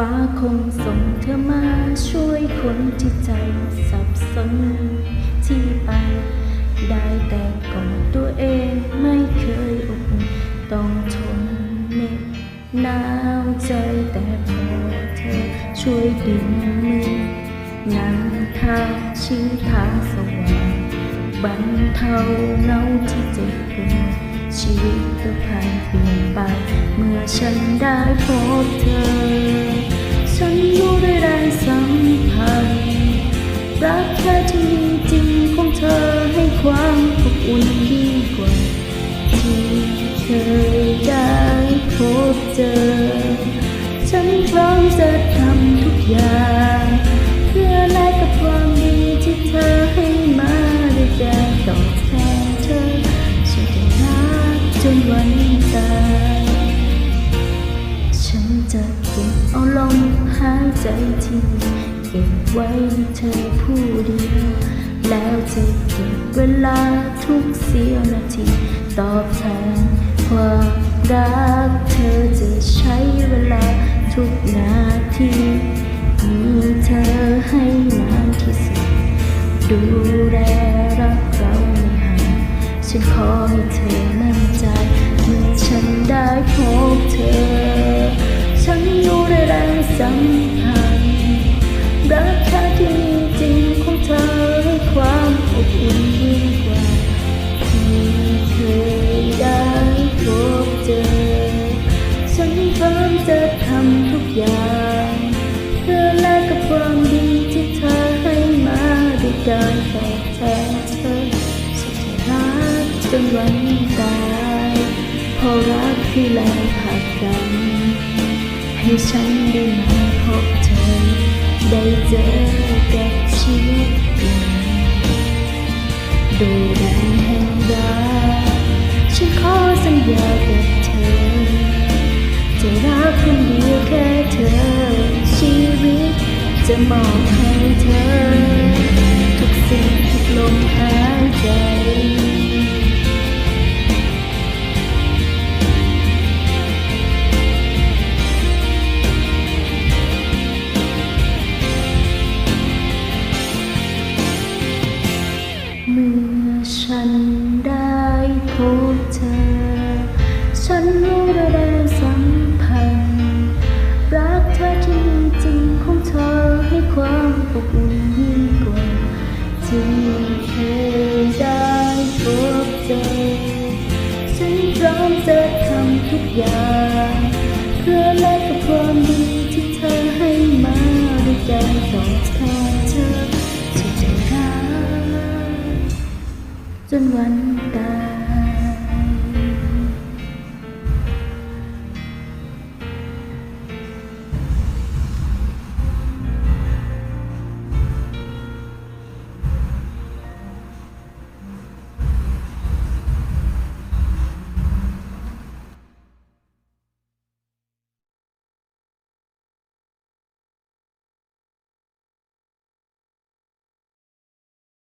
ฟ้าคงส่งเธอมาช่วยคนที่ใจสับสนที่ไป ได้แต่กอดตัวเองไม่เคยอบอุ่นต้องทนเหน็บหนาวใจแต่พอเธอช่วยดึงมือนำทางชี้ทางสว่างบรรเทาเงาที่เจ็บปวดชีวิตก็ผ่านเปลี่ยนไป เมื่อฉันได้พบเธอ จริงของเธอให้ความอบอุ่นยิ่งกว่า ที่เคยได้พบเจอ ฉันพร้อมจะทำทุกอย่าง เพื่อแลกกับความดีที่เธอให้มาด้วยการตอบแทนเธอฉันจะรักจนวันตายฉันจะเก็บเอาลมหายใจที่ ก็บไว้ให้เธอผู้เดียว แล้วจะเก็บเวลาทุกเสี้ยวนาที ตอบแทนความรักเธอจะใช้เวลาทุกนาทีมีเธอให้นานที่สุด ดูแลรักเราไม่ห่างฉันขอให้เธอมั่นใจเมื่อฉันได้พบเธอ ฉันรู้ได้แรงสัมพัน นวันตายเพราะรักที่แลผัดกัน ให้ฉันได้มาพบเธอ ได้เจอกับชีวิตเปลี่ยนดูแรงแห่งรักฉันขอสัญญากับเธอ จะรักคนเดียวแค่เธอ ชีวิตจะมอบให้ ฉันได้พบเธอ ฉันรู้ได้แรงสัมพันธ์ รักเธอที่จริงของเธอให้ความอบอุ่นยิ่งกว่าที่เคยได้พบเจอ ฉันพร้อมจะทำทุกอย่าง เพื่อแลกกับความดีที่เธอให้มาด้วยการตอ จนวันตาย